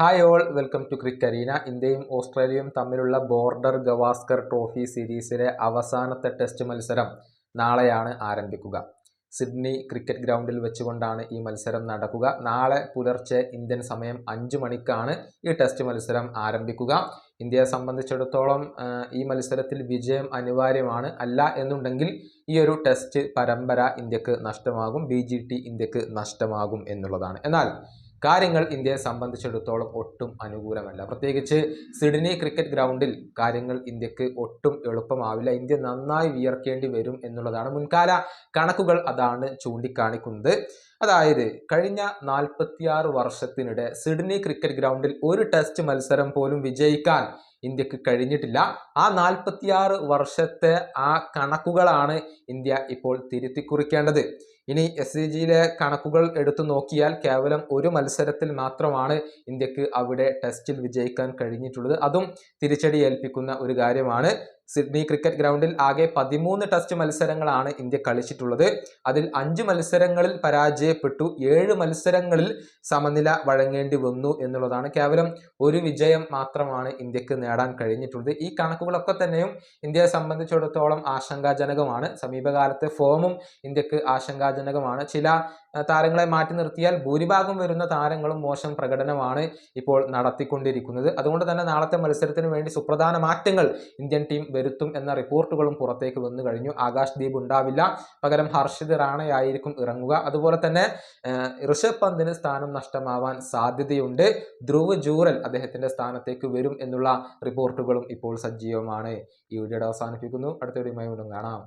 Hi all welcome to crick arena ഇന്ത്യയും ഓസ്ട്രേലിയയും തമ്മിലുള്ള ബോർഡർ ഗവാസ്കർ ട്രോഫി സീരീസിലെ അവസാനത്തെ ടെസ്റ്റ് മത്സരം നാളെയാണ് ആരംഭിക്കുക. സിഡ്നി ക്രിക്കറ്റ് ഗ്രൗണ്ടിൽ വെച്ചുകൊണ്ടാണ് ഈ മത്സരം നടക്കുക. നാളെ പുലർച്ചെ ഇന്ത്യൻ സമയം അഞ്ചു മണിക്കാണ് ഈ ടെസ്റ്റ് മത്സരം ആരംഭിക്കുക. ഇന്ത്യയെ സംബന്ധിച്ചിടത്തോളം ഈ മത്സരത്തിൽ വിജയം അനിവാര്യമാണ് അല്ല എന്നുണ്ടെങ്കിൽ ഈ ഒരു ടെസ്റ്റ് പരമ്പര ഇന്ത്യയ്ക്ക് നഷ്ടമാകും ബി ഇന്ത്യയ്ക്ക് നഷ്ടമാകും എന്നുള്ളതാണ്. എന്നാൽ കാര്യങ്ങൾ ഇന്ത്യയെ സംബന്ധിച്ചിടത്തോളം ഒട്ടും അനുകൂലമല്ല. പ്രത്യേകിച്ച് സിഡ്നി ക്രിക്കറ്റ് ഗ്രൗണ്ടിൽ കാര്യങ്ങൾ ഇന്ത്യയ്ക്ക് ഒട്ടും എളുപ്പമാവില്ല. ഇന്ത്യ നന്നായി വിയർക്കേണ്ടി വരും എന്നുള്ളതാണ് മുൻകാല കണക്കുകൾ അതാണ് ചൂണ്ടിക്കാണിക്കുന്നത്. അതായത് കഴിഞ്ഞ നാൽപ്പത്തിയാറ് വർഷത്തിനിടെ സിഡ്നി ക്രിക്കറ്റ് ഗ്രൗണ്ടിൽ ഒരു ടെസ്റ്റ് മത്സരം പോലും വിജയിക്കാൻ ഇന്ത്യയ്ക്ക് കഴിഞ്ഞിട്ടില്ല. ആ നാൽപ്പത്തിയാറ് വർഷത്തെ ആ കണക്കുകളാണ് ഇന്ത്യ ഇപ്പോൾ തിരുത്തി കുറിക്കേണ്ടത് ഇനി എസ് സി ജിയിലെ കണക്കുകൾ എടുത്തു നോക്കിയാൽ കേവലം ഒരു മത്സരത്തിൽ മാത്രമാണ് ഇന്ത്യയ്ക്ക് അവിടെ ടെസ്റ്റിൽ വിജയിക്കാൻ കഴിഞ്ഞിട്ടുള്ളത്. അതും തിരിച്ചടി ഏൽപ്പിക്കുന്ന ഒരു കാര്യമാണ്. സിഡ്നി ക്രിക്കറ്റ് ഗ്രൗണ്ടിൽ ആകെ പതിമൂന്ന് ടെസ്റ്റ് മത്സരങ്ങളാണ് ഇന്ത്യ കളിച്ചിട്ടുള്ളത്. അതിൽ അഞ്ച് മത്സരങ്ങളിൽ പരാജയപ്പെട്ടു. ഏഴ് മത്സരങ്ങളിൽ സമനില വഴങ്ങേണ്ടി വന്നു എന്നുള്ളതാണ് കേവലം ഒരു വിജയം മാത്രമാണ് ഇന്ത്യയ്ക്ക് നേടാൻ കഴിഞ്ഞിട്ടുള്ളത്. ഈ കണക്കുകളൊക്കെ തന്നെയും ഇന്ത്യയെ സംബന്ധിച്ചിടത്തോളം ആശങ്കാജനകമാണ്. സമീപകാലത്തെ ഫോമും ഇന്ത്യയ്ക്ക് ആശങ്കാജനകമാണ്. ചില താരങ്ങളെ മാറ്റി നിർത്തിയാൽ ഭൂരിഭാഗം വരുന്ന താരങ്ങളും മോശം പ്രകടനമാണ് ഇപ്പോൾ നടത്തിക്കൊണ്ടിരിക്കുന്നത്. അതുകൊണ്ട് തന്നെ നാളത്തെ മത്സരത്തിന് വേണ്ടി സുപ്രധാന മാറ്റങ്ങൾ ഇന്ത്യൻ ടീം വരുത്തും എന്ന റിപ്പോർട്ടുകളും പുറത്തേക്ക് വന്നു കഴിഞ്ഞു. ആകാശ് ദീപ് ഉണ്ടാവില്ല. പകരം ഹർഷിത് റാണയായിരിക്കും ഇറങ്ങുക. അതുപോലെ തന്നെ ഋഷഭ് പന്തിന് സ്ഥാനം നഷ്ടമാവാൻ സാധ്യതയുണ്ട്. ധ്രുവ് ജൂറൽ അദ്ദേഹത്തിന്റെ സ്ഥാനത്തേക്ക് വരും എന്നുള്ള റിപ്പോർട്ടുകളും ഇപ്പോൾ സജീവമാണ്. ഈ വീഡിയോയുടെ അവസാനിപ്പിക്കുന്നു. അടുത്ത വീഡിയോയുമായി വീണ്ടും കാണാം.